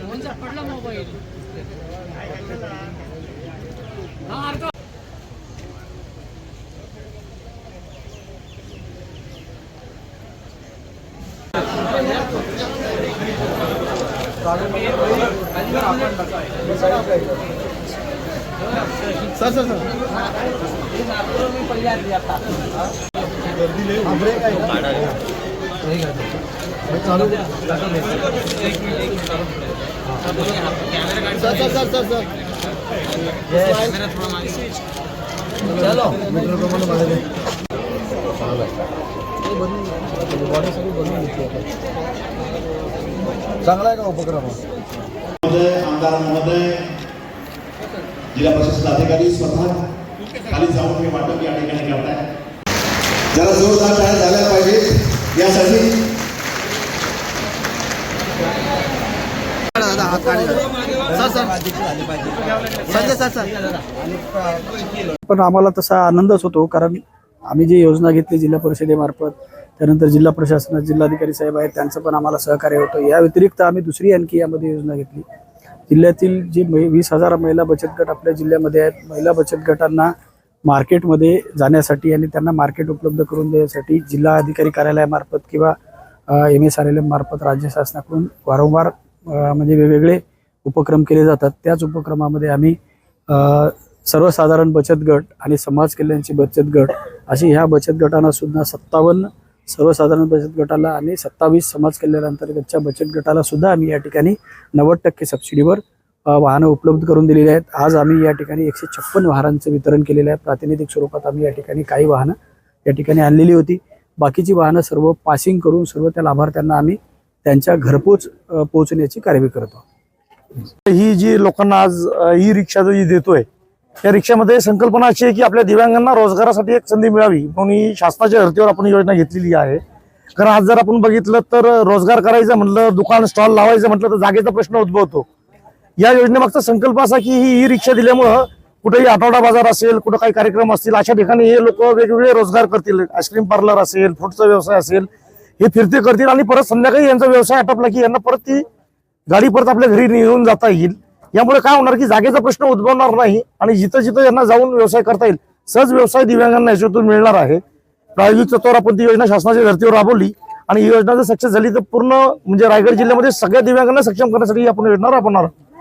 कोणचा पडला मोबाईल हा अर्थ सर सर सर. चालू चलो मीटर का उपक्रम जिल्हा प्रशासन अधिकारी स्वतः खाली जाऊन हे जरा जोरदार यासाठी पण आम्हाला तसा आनंदच होतो कारण आम्ही जी योजना घेतली जिल्हा परिषदेमार्फत त्यानंतर जिल्हा प्रशासनात जिल्हाधिकारी साहेब आहेत त्यांचं पण आम्हाला सहकार्य होतं. या व्यतिरिक्त आम्ही दुसरी आणखी यामध्ये योजना घेतली. जिल्ह्यातील जे मै वीस हजार महिला बचत गट आपल्या जिल्ह्यामध्ये आहेत महिला बचत गटांना मार्केटमध्ये जाण्यासाठी आणि त्यांना मार्केट उपलब्ध करून देण्यासाठी जिल्हा अधिकारी कार्यालयामार्फत किंवा M S R L M मार्फत राज्य शासनाकडून वारंवार म्हणजे वेगवेगळे उपक्रम केले जातात. त्याच उपक्रमामध्ये आम्ही सर्वसाधारण बचत गट आणि समाज कल्याणची बचत गट अशी ह्या बचत गटांना सुद्धा सत्तावन्न सर्वसाधारण बचत गटाला आणि सत्तावीस समाज कल्याण अंतर्गतच्या बचत गटाला सुद्धा आम्ही या ठिकाणी नव्वद टक्के सबसिडीवर वाहनं उपलब्ध करून दिलेली आहेत. आज आम्ही या ठिकाणी एकशे छप्पन वाहनांचं वितरण केलेलं आहे. प्रातिनिधिक स्वरूपात आम्ही या ठिकाणी काही वाहनं या ठिकाणी आणलेली होती. बाकीची वाहनं सर्व पासिंग करून सर्व त्या लाभार्थ्यांना आम्ही त्यांच्या घरपोच पोहोचण्याची कार्यवाही करतो. ही जी लोकांना आज ई रिक्षा जी देतोय या रिक्षामध्ये संकल्पना अशी आहे की आपल्या दिव्यांगांना रोजगारासाठी एक संधी मिळावी म्हणून ही शासनाच्या धर्तीवर आपण योजना घेतलेली आहे. कारण आज जर आपण बघितलं तर रोजगार करायचं म्हटलं दुकान स्टॉल लावायचं म्हटलं तर जागेचा प्रश्न उद्भवतो. या योजनेमागचा संकल्प असा की ही ई रिक्षा दिल्यामुळं कुठेही आठवडा बाजार असेल कुठं काही कार्यक्रम असतील अशा ठिकाणी हे लोक वेगवेगळे रोजगार करतील. आईस्क्रीम पार्लर असेल फ्रूटचा व्यवसाय असेल हे फिरते करतील आणि परत संध्याकाळी यांचा व्यवसाय आटपला की यांना परत ती गाडी परत आपल्या घरी निघून जाता येईल. यामुळे काय होणार की जागेचा प्रश्न उद्भवणार नाही आणि जिथं जिथं यांना जाऊन व्यवसाय करता येईल सहज व्यवसाय दिव्यांगांना याच्यातून मिळणार आहे. प्रायोगिक तत्वावर आपण ती योजना शासनाच्या धर्तीवर राबवली आणि ही योजना जर सक्सेस झाली तर पूर्ण म्हणजे रायगड जिल्ह्यामध्ये सगळ्या दिव्यांगांना सक्षम करण्यासाठी आपण योजना राबवणार. आहोत